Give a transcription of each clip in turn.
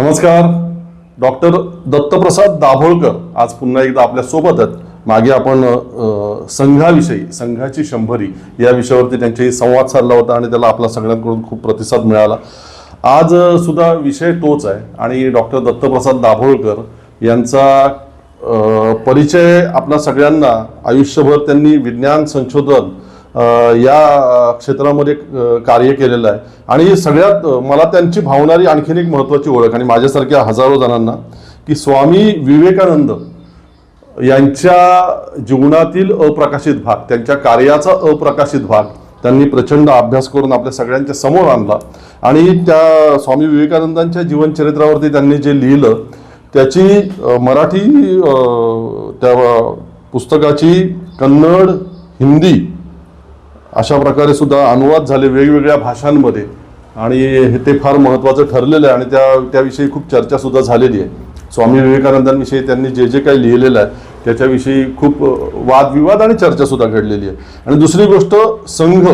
नमस्कार. डॉक्टर दत्तप्रसाद दाभोळकर आज पुन्हा एकदा आपल्यासोबत आहेत मागे आपण संघाविषयी संघाची शंभरी या विषयावरती त्यांच्याशी संवाद साधला होता आणि त्याला आपला सगळ्यांकडून खूप प्रतिसाद मिळाला. आज सुद्धा विषय तोच आहे आणि डॉक्टर दत्तप्रसाद दाभोळकर यांचा परिचय आपल्या सगळ्यांना आयुष्यभर त्यांनी विज्ञान संशोधन या क्षेत्रामध्ये कार्य केलेलं आहे. आणि सगळ्यात मला त्यांची भावणारी आणखीन एक महत्त्वाची ओळख आणि माझ्यासारख्या हजारो जणांना की स्वामी विवेकानंद यांच्या जीवनातील अप्रकाशित भाग त्यांच्या कार्याचा अप्रकाशित भाग त्यांनी प्रचंड अभ्यास करून आपल्या सगळ्यांच्या समोर आणला. आणि त्या स्वामी विवेकानंदांच्या जीवनचरित्रावरती त्यांनी जे लिहिलं त्याची मराठी त्या पुस्तकाची कन्नड हिंदी अशा प्रकारे सुद्धा अनुवाद झाले वेगवेगळ्या भाषांमध्ये. आणि हे ते फार महत्त्वाचं ठरलेलं आहे आणि त्या त्याविषयी खूप चर्चासुद्धा झालेली आहे. स्वामी विवेकानंदांविषयी त्यांनी जे जे काही लिहिलेलं आहे त्याच्याविषयी खूप वादविवाद आणि चर्चासुद्धा घडलेली आहे. आणि दुसरी गोष्ट संघ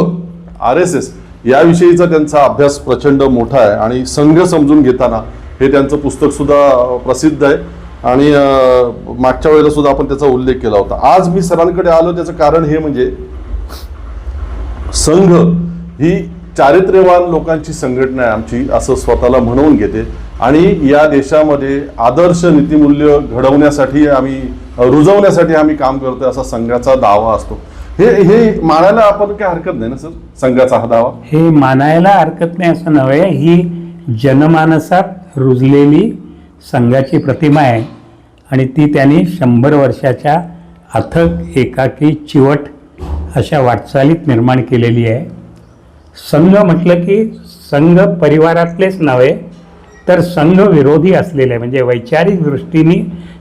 आर एस एस याविषयीचा त्यांचा अभ्यास प्रचंड मोठा आहे. आणि संघ समजून घेताना हे त्यांचं पुस्तकसुद्धा प्रसिद्ध आहे. आणि मागच्या वेळेला सुद्धा आपण त्याचा उल्लेख केला होता. आज मी सरांकडे आलो त्याचं कारण हे म्हणजे संघ ही चारित्र्यवान लोकांची संघटना आहे आमची असं स्वतःला म्हणवून घेते. आणि या देशामध्ये आदर्श नीतिमूल्य घडवण्यासाठी आम्ही रुजवण्यासाठी आम्ही काम करतोय असा संघाचा दावा असतो. हे हे मानायला आपण काय हरकत नाही ना सर? संघाचा हा दावा? हे मानायला हरकत नाही असं नव्हे ही जनमानसात रुजलेली संघाची प्रतिमा आहे. आणि ती त्यांनी शंभर वर्षाच्या अथक एकाकी चिवट अशा वाटचालीत निर्माण केलेली आहे. संघ म्हटलं की संघ परिवारातलेच नव्हे तर संघ विरोधी असलेले म्हणजे वैचारिक दृष्टीने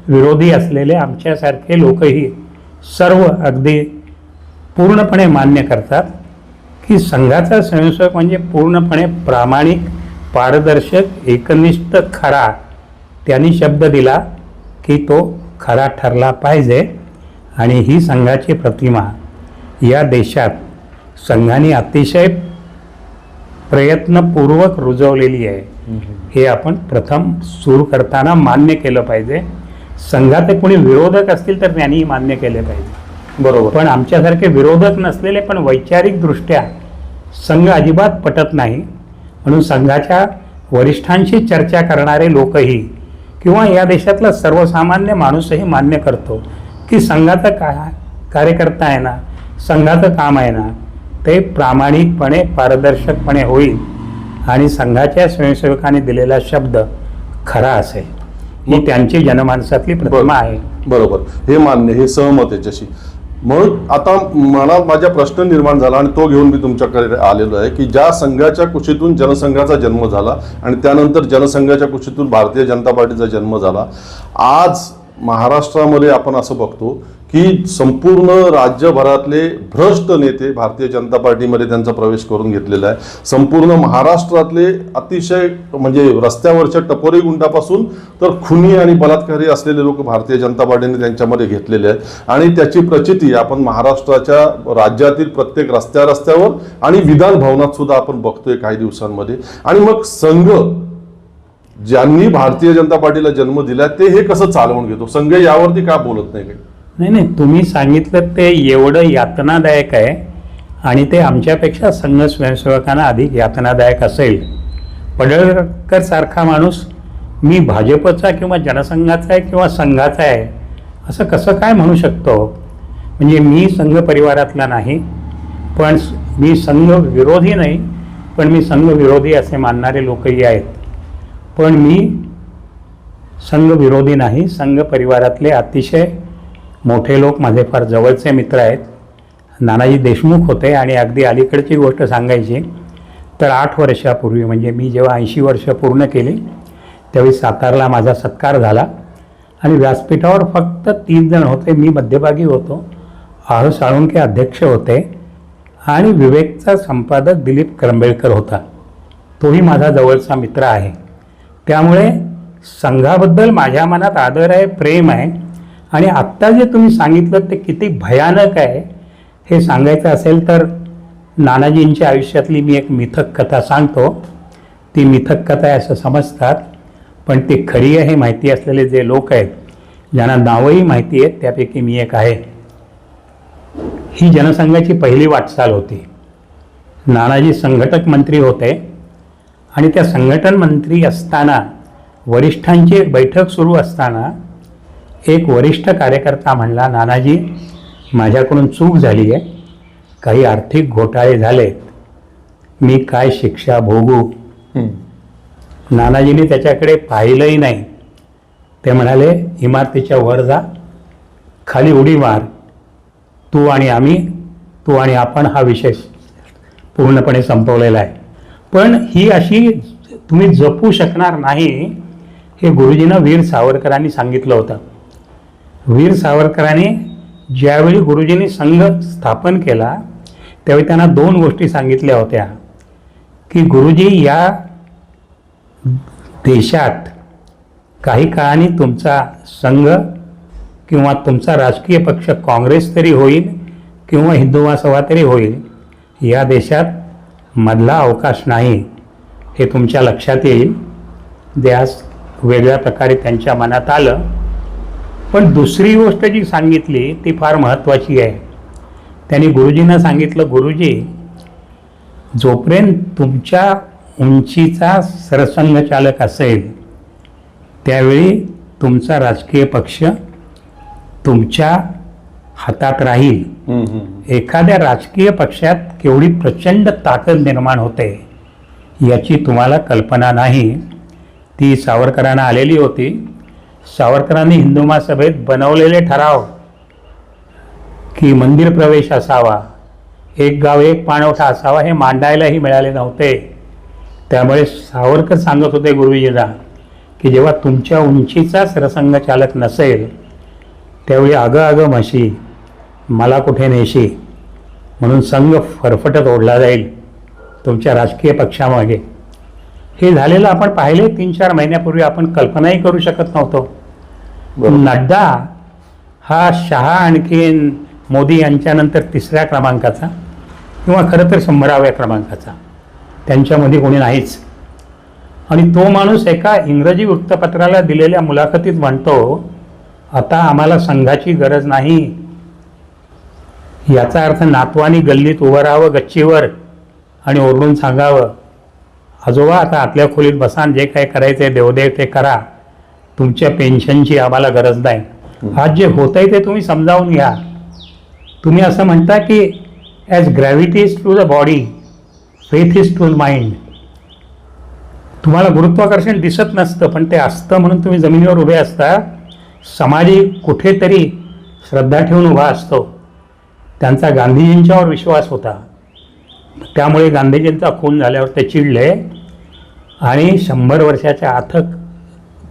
विरोधी असलेले आमच्यासारखे लोकही सर्व अगदी पूर्णपणे मान्य करतात की संघाचा स्वयंसेवक म्हणजे पूर्णपणे प्रामाणिक पारदर्शक एकनिष्ठ खरा त्यांनी शब्द दिला की तो खरा ठरला पाहिजे आणि ही संघाची प्रतिमा या देशात संघाने अतिशय प्रयत्नपूर्वक रुजवलेली आहे. हे आपण प्रथम सुरू करताना मान्य केलं पाहिजे. संघात कोणी विरोधक असतील तर त्यांनीही मान्य केले पाहिजे. बरोबर. पण आमच्यासारखे विरोधक नसलेले पण वैचारिकदृष्ट्या संघ अजिबात पटत नाही. म्हणून संघाच्या वरिष्ठांशी चर्चा करणारे लोकही किंवा या देशातला सर्वसामान्य माणूसही मान्य करतो की संघाचा का कार्यकर्ता आहे ना संघाचं काम आहे ना ते प्रामाणिकपणे पारदर्शकपणे होईल. आणि संघाच्या स्वयंसेवकाने दिलेला शब्द खरा असेल. ही त्यांची जनमानसातली प्रतिमा आहे. बरोबर. हे मान्य हे सहमत याच्याशी म्हणून आता मला माझा प्रश्न निर्माण झाला आणि तो घेऊन मी तुमच्याकडे आलेलो आहे की ज्या संघाच्या कुशीतून जनसंघाचा जन्म झाला आणि त्यानंतर जनसंघाच्या कुशीतून भारतीय जनता पार्टीचा जन्म झाला. आज महाराष्ट्रामध्ये आपण असं बघतो की संपूर्ण राज्यभरातले भ्रष्ट नेते भारतीय जनता पार्टीमध्ये त्यांचा प्रवेश करून घेतलेला आहे. संपूर्ण महाराष्ट्रातले अतिशय म्हणजे रस्त्यावरच्या टपोरी गुंडापासून तर खुनी आणि बलात्कारी असलेले लोक भारतीय जनता पार्टीने त्यांच्यामध्ये घेतलेले आहेत. आणि त्याची प्रचिती आपण महाराष्ट्राच्या राज्यातील प्रत्येक रस्त्या रस्त्यावर आणि विधान भवनात सुद्धा आपण बघतोय काही दिवसांमध्ये. आणि मग संघ ज्यांनी भारतीय जनता पार्टीला जन्म दिला ते हे कसं चालवून घेतो? संघ यावरती का बोलत नाही काही? नाही नाही तुम्ही सांगितलं ते एवढं यातनादायक आहे आणि ते आमच्यापेक्षा संघ स्वयंसेवकांना अधिक यातनादायक असेल. पडळकर सारखा माणूस मी भाजपचा किंवा जनसंघाचा आहे किंवा संघाचा आहे असं कसं काय म्हणू शकतो? म्हणजे मी संघ परिवारातला नाही पण मी संघ विरोधी नाही पण मी संघ विरोधी असे मानणारे लोकही आहेत. पण मी संघ विरोधी नाही संघ परिवारातले अतिशय मोठे लोक माझे फार जवळचे मित्र आहेत. नानाजी देशमुख होते आणि अगदी अलीकडची गोष्ट सांगायची तर आठ वर्षापूर्वी म्हणजे मी जेव्हा ऐंशी वर्ष पूर्ण केली त्यावेळी सातारला माझा सत्कार झाला आणि व्यासपीठावर फक्त तीन जण होते. मी मध्यभागी होतो आह साळुंके अध्यक्ष होते आणि विवेकचा संपादक दिलीप करंबेळकर होता. तोही माझा जवळचा मित्र आहे. त्यामुळे संघाबद्दल माझ्या मनात आदर आहे प्रेम आहे. आणि आत्ता जे तुम्ही सांगितलं ते किती भयानक आहे हे सांगायचं असेल तर नानाजींच्या आयुष्यातली मी एक मिथक कथा सांगतो. ती मिथक कथा आहे असं समजतात पण ते खरी आहे हे माहिती असलेले जे लोक आहेत ज्यांना नावंही माहिती आहेत त्यापैकी मी एक आहे. ही जनसंघाची पहिली वाटचाल होती. नानाजी संघटक मंत्री होते आणि त्या संघटन मंत्री असताना वरिष्ठांची एक बैठक सुरू असताना एक वरिष्ठ कार्यकर्ता म्हणला नानाजी माझ्याकडून चूक झाली आहे. काही आर्थिक घोटाळे झालेत. मी काय शिक्षा भोगू? नानाजींनी त्याच्याकडे पाहिलंही नाही. ते म्हणाले इमारतीच्या वर जा. खाली उडी मार. तू आणि आम्ही तू आणि आपण हा विषय पूर्णपणे संपवलेला आहे. पण ही अशी तुम्ही जपू शकणार नाही हे गुरुजींना वीर सावरकरांनी सांगितलं होतं. वीर सावरकरांनी ज्यावेळी गुरुजींनी संघ स्थापन केला त्यावेळी त्यांना दोन गोष्टी सांगितल्या होत्या. की गुरुजी या देशात काही काळाने तुमचा संघ किंवा तुमचा राजकीय पक्ष काँग्रेस तरी होईल किंवा हिंदू महासभा तरी होईल या देशात मधला अवकाश नाही हे तुमच्या लक्षात येईल. द्यास वेगळ्या प्रकारे त्यांच्या मनात आलं. पण दुसरी गोष्ट जी सांगितली ती फार महत्त्वाची आहे. त्यांनी गुरुजींना सांगितलं गुरुजी जोपर्यंत तुमच्या उंचीचा सरसंघचालक असेल त्यावेळी तुमचा राजकीय पक्ष तुमच्या हातात राहील. एखाद्या राजकीय पक्षात केवढी प्रचंड ताकद निर्माण होते याची तुम्हाला कल्पना नाही. ती सावरकरांना आलेली होती. सावरकरांनी हिंदू महासभेत बनवलेले ठराव की मंदिर प्रवेश असावा एक गाव एक पाणवठा असावा हे मांडायलाही मिळाले नव्हते. त्यामुळे सावरकर सांगत होते गुरुजीला की जेव्हा तुमच्या उंचीचा सरसंघचालक नसेल त्यावेळी अगं अगं म्हशी मला कुठे नेशी? म्हणून संघ फरफटत ओढला जाईल तुमच्या राजकीय पक्षामागे. हे झालेलं आपण पाहिले तीन चार महिन्यापूर्वी आपण कल्पनाही करू शकत नव्हतो. नड्डा हा शहा आणखीन मोदी यांच्यानंतर तिसऱ्या क्रमांकाचा किंवा खरं तर शंभराव्या क्रमांकाचा. त्यांच्यामध्ये कोणी नाहीच. आणि तो माणूस एका इंग्रजी वृत्तपत्राला दिलेल्या मुलाखतीत म्हणतो आता आम्हाला संघाची गरज नाही. याचा अर्थ नातवानी गल्लीत उभं राहावं गच्चीवर आणि ओरडून सांगावं. आजोबा आता आतल्या खोलीत बसान जे काय करायचं आहे देवदेव ते करा. तुमच्या पेन्शनची आम्हाला गरज नाही. आज जे होत आहे ते तुम्ही समजावून घ्या. तुम्ही असं म्हणता की as gravity is to the body faith is to the mind तुम्हाला गुरुत्वाकर्षण दिसत नसतं पण ते असतं म्हणून तुम्ही जमिनीवर उभे असता. समाजी कुठेतरी श्रद्धा ठेवून उभा असतो. त्यांचा गांधीजींच्यावर विश्वास होता. त्यामुळे गांधीजींचा खून झाल्यावर ते चिडले आणि शंभर वर्षाच्या अथक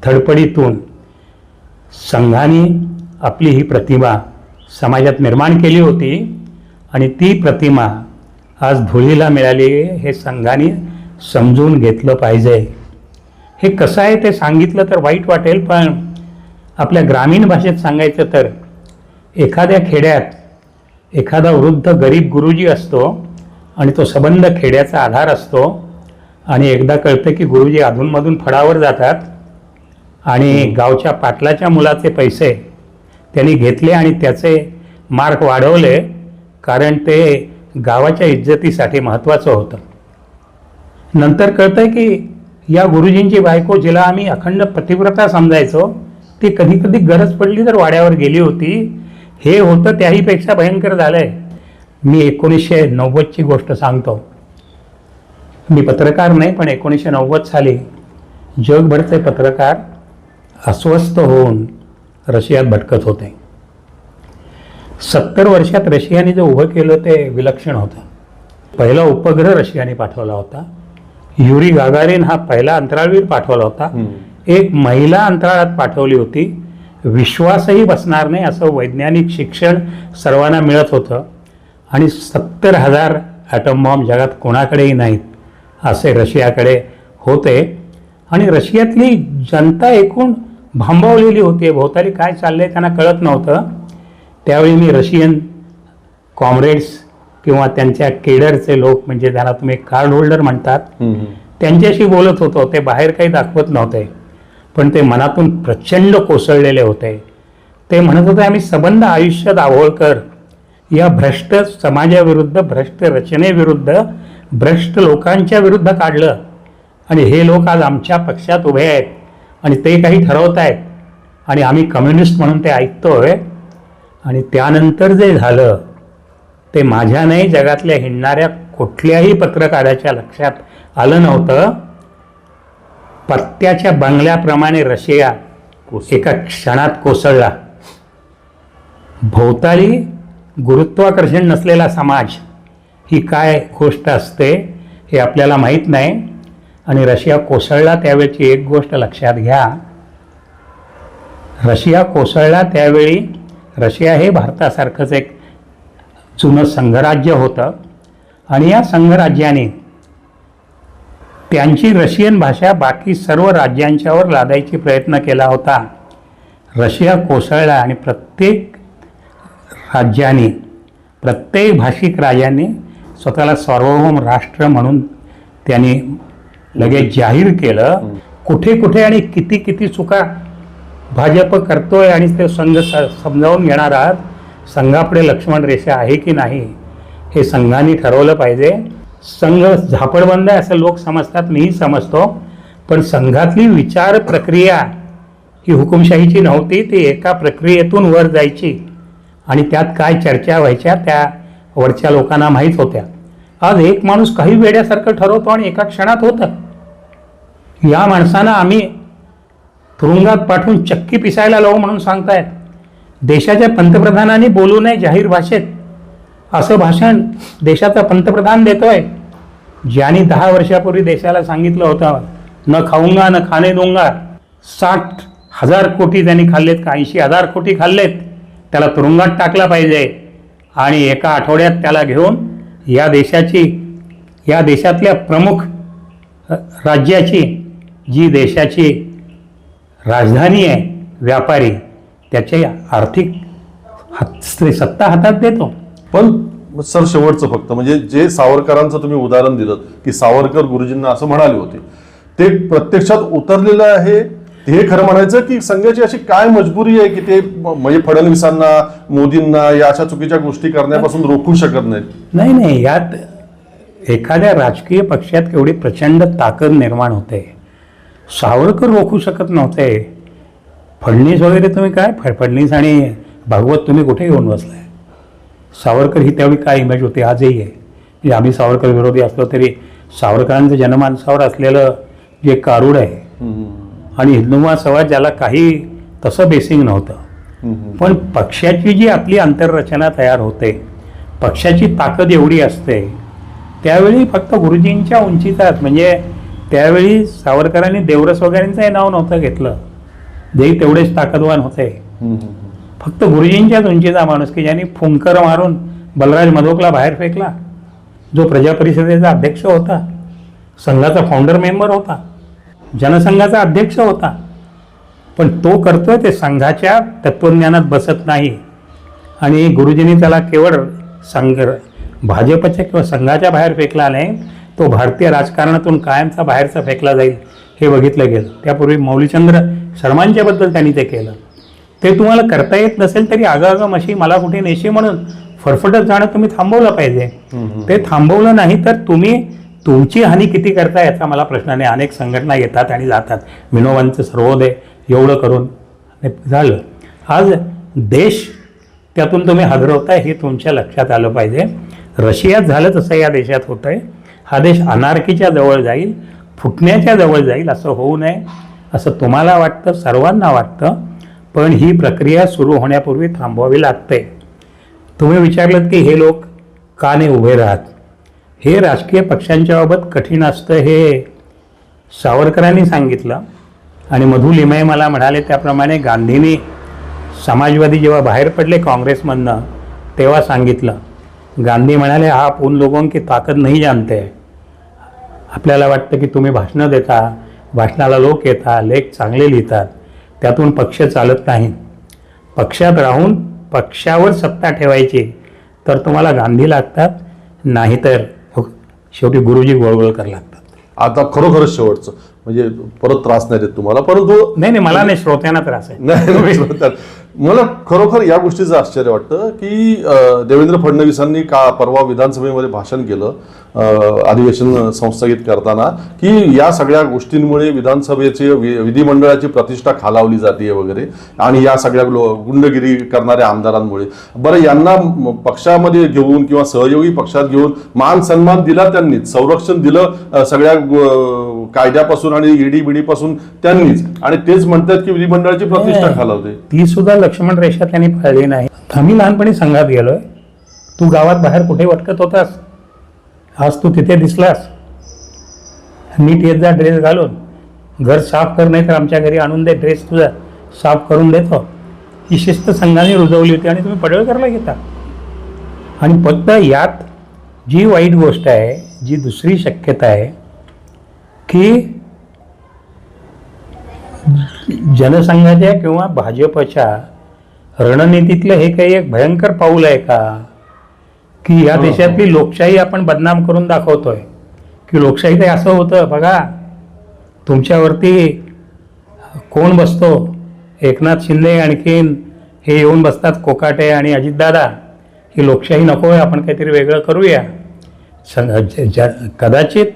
धडपडीतून संघाने आपली ही प्रतिमा समाजात निर्माण केली होती आणि ती प्रतिमा आज धुळीला मिळाली हे संघाने समजून घेतलं पाहिजे. हे कसं आहे ते सांगितलं तर वाईट वाटेल पण आपल्या ग्रामीण भाषेत सांगायचं तर एखाद्या खेड्यात एखादा वृद्ध गरीब गुरुजी असतो आणि तो सबंध खेड्याचा आधार असतो. आणि एकदा कळतं की गुरुजी अधूनमधून फडावर जातात आणि गावच्या पाटलाच्या मुलाचे पैसे त्यांनी घेतले आणि त्याचे मार्क वाढवले कारण ते गावाच्या इज्जतीसाठी महत्त्वाचं होतं. नंतर कळतंय की या गुरुजींची बायको जिला आम्ही अखंड पतिव्रता समजायचो ती कधी कधी गरज पडली तर वाड्यावर गेली होती. हे होतं त्याहीपेक्षा भयंकर झालं आहे मी एकोणीसशे नव्वदची गोष्ट सांगतो. मी पत्रकार नाही पण एकोणीसशे नव्वद साली जगभरचे पत्रकार अस्वस्थ होऊन रशियात भटकत होते. सत्तर वर्षात रशियाने जे उभं केलं ते विलक्षण होतं. पहिला उपग्रह रशियाने पाठवला होता. युरी गागारिन हा पहिला अंतराळवीर पाठवला होता. एक महिला अंतराळात पाठवली होती. विश्वासही बसणार नाही असं वैज्ञानिक शिक्षण सर्वांना मिळत होतं. आणि सत्तर हजार ॲटम बॉम्ब जगात कोणाकडेही नाहीत असे रशियाकडे होते. आणि रशियातली जनता एकूण भांबवलेली होती. भोवताली काय चाललंय त्यांना कळत नव्हतं. त्यावेळी मी रशियन कॉम्रेड्स किंवा त्यांच्या केडरचे लोक म्हणजे त्यांना तुम्ही कार्ड होल्डर म्हणतात त्यांच्याशी बोलत होतो. ते बाहेर काही दाखवत नव्हते. पण ते मनातून प्रचंड कोसळलेले होते. ते म्हणत होते आम्ही संबंध आयुष्य दाभोळकर या भ्रष्ट समाजाविरुद्ध भ्रष्ट रचनेविरुद्ध भ्रष्ट लोकांच्या विरुद्ध काढलं. आणि हे लोक आज आमच्या पक्षात उभे आहेत आणि ते काही ठरवत आहेत. आणि आम्ही कम्युनिस्ट म्हणून ते ऐकतोय. आणि त्यानंतर जे झालं ते माझ्या नाही जगातल्या हिंडणाऱ्या कुठल्याही पत्रकाराच्या लक्षात आलं नव्हतं. पत्त्याच्या बंगल्याप्रमाणे रशिया एका क्षणात कोसळला. भोवताली गुरुत्वाकर्षण नसलेला समाज ही काय गोष्ट असते हे आपल्याला माहीत नाही. आणि रशिया कोसळला त्यावेळची एक गोष्ट लक्षात घ्या. रशिया कोसळला त्यावेळी रशिया हे भारतासारखंच एक जुनं संघराज्य होतं. आणि या संघराज्याने त्यांची रशियन भाषा बाकी सर्व राज्यांच्यावर लादायची प्रयत्न केला होता. रशिया कोसळला आणि प्रत्येक राज्याने प्रत्येक भाषिक राजाने स्वतःला सार्वभौम राष्ट्र म्हणून त्यांनी लगेच जाहीर केलं. कुठे कुठे आणि किती किती चुका भाजप करतोय आणि ते संघ स- समजावून घेणार आहात संघापुढे लक्ष्मण रेषा आहे की नाही हे संघाने ठरवलं पाहिजे. संघ झापडबंद आहे असं लोक समजतात मीही समजतो. पण संघातली विचार प्रक्रिया ही हुकुमशाहीची नव्हती ती एका प्रक्रियेतून वर जायची. आणि त्यात काय चर्चा व्हायच्या त्या वरच्या लोकांना माहीत होत्या. आज एक माणूस काही वेड्यासारखं ठरवतो आणि एका क्षणात होतं. या माणसांना आम्ही तुरुंगात पाठवून चक्की पिसायला लावू म्हणून सांगतायत. देशाच्या पंतप्रधानांनी बोलू नये जाहीर भाषेत. असं भाषण देशाचा पंतप्रधान देतोय. ज्यांनी दहा वर्षापूर्वी देशाला सांगितलं होतं न खाऊंगा न खाणे दोंगा. साठ हजार कोटी त्यांनी खाल्लेत का? ऐंशी हजार कोटी खाल्लेत. त्याला तुरुंगात टाकला पाहिजे. आणि एका आठवड्यात त्याला घेऊन या देशाची या देशातल्या प्रमुख राज्याची जी देशाची राजधानी आहे व्यापारी त्याचे आर्थिक हात सत्ता हातात देतो. पण सर शेवटचं फक्त म्हणजे जे सावरकरांचं तुम्ही उदाहरण दिलं की सावरकर गुरुजींना असं म्हणाले होते ते प्रत्यक्षात उतरलेलं आहे हे खरं म्हणायचं की संघाची अशी काय मजबुरी आहे की ते म्हणजे फडणवीसांना मोदींना या अशा चुकीच्या गोष्टी करण्यापासून रोखू शकत नाहीत? नाही नाही यात एखाद्या राजकीय पक्षात केवढी प्रचंड ताकद निर्माण होते. सावरकर रोखू शकत नव्हते. फडणीस वगैरे तुम्ही काय? फडणीस आणि भागवत तुम्ही कुठे येऊन बसलाय? सावरकर ही त्यावेळी काय इमेज होती? आजही आहे. म्हणजे आम्ही सावरकर विरोधी असलो तरी सावरकरांचं जनमानसावर असलेलं जे कारूड आहे आणि हिंदुमा समाज ज्याला काही तसं बेसिंग नव्हतं. पण पक्षाची जी आपली आंतररचना तयार होते पक्षाची ताकद एवढी असते त्यावेळी फक्त गुरुजींच्या उंचीचाच म्हणजे त्यावेळी सावरकरांनी देवरस वगैरेंचंही नाव नव्हतं घेतलं. जेही तेवढेच ताकदवान होते. फक्त गुरुजींच्याच उंचीचा माणूस की ज्यांनी फुंकर मारून बलराज मधोकला बाहेर फेकला जो प्रजा परिषदेचा अध्यक्ष होता संघाचा फाउंडर मेंबर होता. जनसंघाचा अध्यक्ष होता. पण तो करतोय ते संघाच्या तत्वज्ञानात बसत नाही. आणि गुरुजींनी त्याला केवळ संघ भाजपच्या किंवा संघाच्या बाहेर फेकला नाही तो भारतीय राजकारणातून कायमचा बाहेरचा फेकला जाईल हे बघितलं गेलं. त्यापूर्वी मौलीचंद्र शर्मांच्याबद्दल त्यांनी ते केलं. ते तुम्हाला करता येत नसेल तरी आगागं मशी मला कुठे नेशी म्हणून फरफटत जाणं तुम्ही थांबवलं पाहिजे. ते थांबवलं नाही तर तुम्ही तुमची हानी किती करता याचा मला प्रश्न नाही. अनेक संघटना येतात आणि जातात. विनोबांचं सर्वोदय एवढं करून झालं. आज देश त्यातून तुम्ही हजरवताय हे तुमच्या लक्षात आलं पाहिजे. रशियात झालं तसं या देशात होतं आहे हा देश अनारकीच्या जवळ जाईल फुटण्याच्या जवळ जाईल असं होऊ नये असं तुम्हाला वाटतं सर्वांना वाटतं. पण ही प्रक्रिया सुरू होण्यापूर्वी थांबवावी लागते. तुम्ही विचारलं की हे लोक का नाही उभे राहत? हे राजकीय पक्षांच्या बाबत कठीण असतं हे सावरकरांनी सांगितलं. आणि मधु लिमये मला म्हणाले त्याप्रमाणे गांधींनी समाजवादी जेव्हा बाहेर पडले काँग्रेसमधनं तेव्हा सांगितलं. गांधी म्हणाले आप उन लोगों की ताकद नाही जानते आपल्याला वाटतं की तुम्ही भाषणं देता भाषणाला लोक येतात लेख चांगले लिहितात त्यातून पक्ष चालत नाही. पक्षात राहून पक्षावर सत्ता ठेवायची तर तुम्हाला गांधी लागतात? नाहीतर शेवटी गुरुजी गोळगोळ कर लागतात. आता खरोखरच शेवटचं. म्हणजे परत त्रास नाही देत तुम्हाला परंतु नाही नाही मला नाही श्रोत्यांना त्रास आहे. नाही मला खरोखर या गोष्टीचं आश्चर्य वाटतं की देवेंद्र फडणवीसांनी का परवा विधानसभेमध्ये भाषण केलं अधिवेशन संस्थगित करताना की या सगळ्या गोष्टींमुळे विधानसभेची वि- विधिमंडळाची प्रतिष्ठा खालावली जाते वगैरे आणि या सगळ्या गुंडगिरी करणाऱ्या आमदारांमुळे. बरं यांना पक्षामध्ये घेऊन किंवा सहयोगी पक्षात घेऊन मान सन्मान दिला त्यांनी संरक्षण दिलं सगळ्या कायद्यापासून आणि ईडी बिडी पासून त्यांनीच. आणि तेच म्हणतात की विधिमंडळाची प्रतिष्ठा खालावते. ती सुद्धा लक्ष्मण रेषा त्यांनी पाळली नाही. आम्ही लहानपणी संघात गेलोय. तू गावात बाहेर कुठे भटकत होतास? आज तू तिथे दिसलास. नीट येत जा ड्रेस घालून. घर साफ कर नाही तर आमच्या घरी आणून दे ड्रेस तुझा. साफ करून देतो. ही शिस्त संघाने रुजवली होती आणि तुम्ही पडळकरला घेता. आणि फक्त यात जी वाईट गोष्ट आहे जी दुसरी शक्यता आहे की जनसंघाच्या किंवा भाजपच्या रणनीतीतलं हे काही एक भयंकर पाऊल आहे का? की या देशातली लोकशाही आपण बदनाम करून दाखवतोय. की लोकशाही ते असं होतं बघा. तुमच्यावरती कोण बसतो? एकनाथ शिंदे आणखीन हे येऊन बसतात कोकाटे आणि अजितदादा. ही लोकशाही नको आहे आपण काहीतरी वेगळं करूया. कदाचित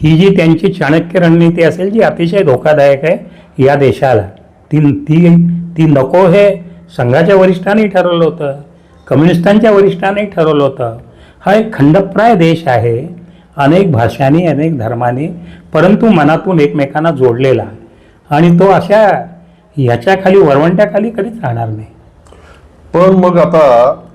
ही जी त्यांची चाणक्य रणनीती असेल जी अतिशय धोकादायक आहे या देशाला. ती ती ती नको हे संघाच्या वरिष्ठांनी ठरवलं होतं कम्युनिस्टांच्या वरिष्ठांनी ठरवलं होतं. हा एक खंडप्राय देश आहे अनेक भाषांनी अनेक धर्मांनी परंतु मनातून एकमेकांना जोडलेला. आणि तो अशा ह्याच्याखाली वरवंट्याखाली कधीच राहणार नाही. पण मग आता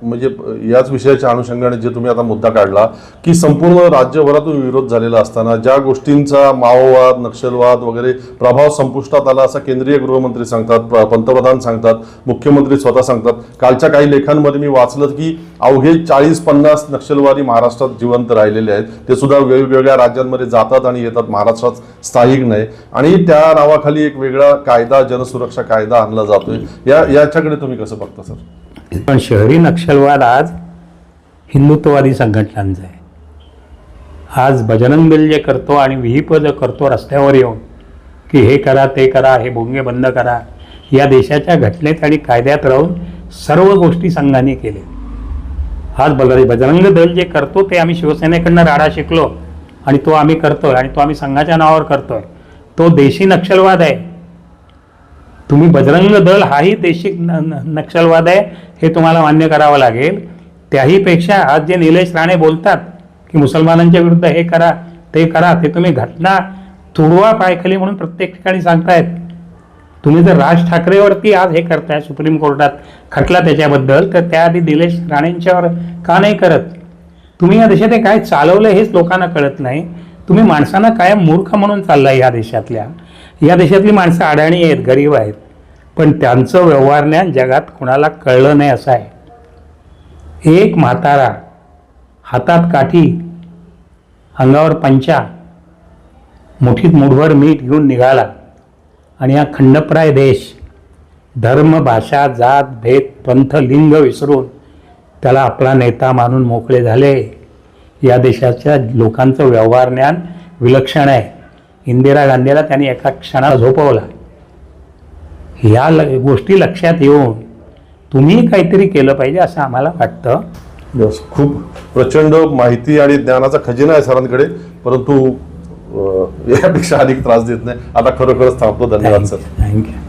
म्हणजे याच विषयाच्या अनुषंगाने जे तुम्ही आता मुद्दा काढला की संपूर्ण राज्यभरातून विरोध झालेला असताना ज्या गोष्टींचा माओवाद नक्षलवाद वगैरे प्रभाव संपुष्टात आला असा केंद्रीय गृहमंत्री सांगतात पंतप्रधान सांगतात मुख्यमंत्री स्वतः सांगतात. कालच्या काही लेखांमध्ये मी वाचलं की अवघे चाळीस पन्नास नक्षलवादी महाराष्ट्रात जिवंत राहिलेले आहेत. ते सुद्धा वेगवेगळ्या राज्यांमध्ये जातात आणि येतात. महाराष्ट्रात स्थायिक नाही. आणि त्या नावाखाली एक वेगळा कायदा जनसुरक्षा कायदा आणला जातोय. या याच्याकडे तुम्ही कसं बघता सर? पण शहरी नक्षलवाद आज हिंदुत्ववादी संघटनांचा आहे. आज बजरंग दल जे करतो आणि विहिप जे करतो रस्त्यावर येऊन की हे करा ते करा हे भोंगे बंद करा या देशाच्या घटनेत आणि कायद्यात राहून सर्व गोष्टी संघाने केल्या आज बघा बजरंग दल जे करतो ते आम्ही शिवसेनेकडनं राडा शिकलो आणि तो आम्ही करतोय आणि तो आम्ही संघाच्या नावावर करतोय. तो देशी नक्षलवाद आहे. तुम्ही बजरंग दल हाही देशी न- नक्षलवाद आहे. हे तुम्हाला मान्य करावं लागेल. त्याहीपेक्षा आज जे निलेश राणे बोलतात की मुसलमानांच्या विरुद्ध हे करा ते करा ते तुम्ही घटना तुडवा पायखाली म्हणून प्रत्येक ठिकाणी सांगतायत. तुम्ही जर राज ठाकरेवरती आज हे करताय सुप्रीम कोर्टात खटला त्याच्याबद्दल तर त्याआधी निलेश राणेंच्यावर का नाही करत? तुम्ही या देशात हे काय चालवलं हेच लोकांना कळत नाही. तुम्ही माणसांना कायम मूर्ख म्हणून चाललाय या देशातल्या. या देशातली माणसं अडाणी आहेत गरीब आहेत. पण त्यांचं व्यवहार ज्ञान जगात कुणाला कळलं नाही असं आहे. एक म्हातारा हातात काठी अंगावर पंचा मुठीत मुठभर मीठ घेऊन निघाला आणि हा खंडप्राय देश धर्म भाषा जात भेद पंथ लिंग विसरून त्याला आपला नेता मानून मोकळे झाले. या देशाच्या लोकांचं व्यवहार ज्ञान विलक्षण आहे. इंदिरा गांधीला त्यांनी एका क्षणाला झोपवला. या ल गोष्टी लक्षात येऊन तुम्ही काहीतरी केलं पाहिजे असं आम्हाला वाटतं. Yes, खूप प्रचंड माहिती आणि ज्ञानाचा खजिना आहे सरांकडे परंतु अं, यापेक्षा अधिक त्रास देत नाही. आता खरोखरच थांबतो. धन्यवाद सर थँक्यू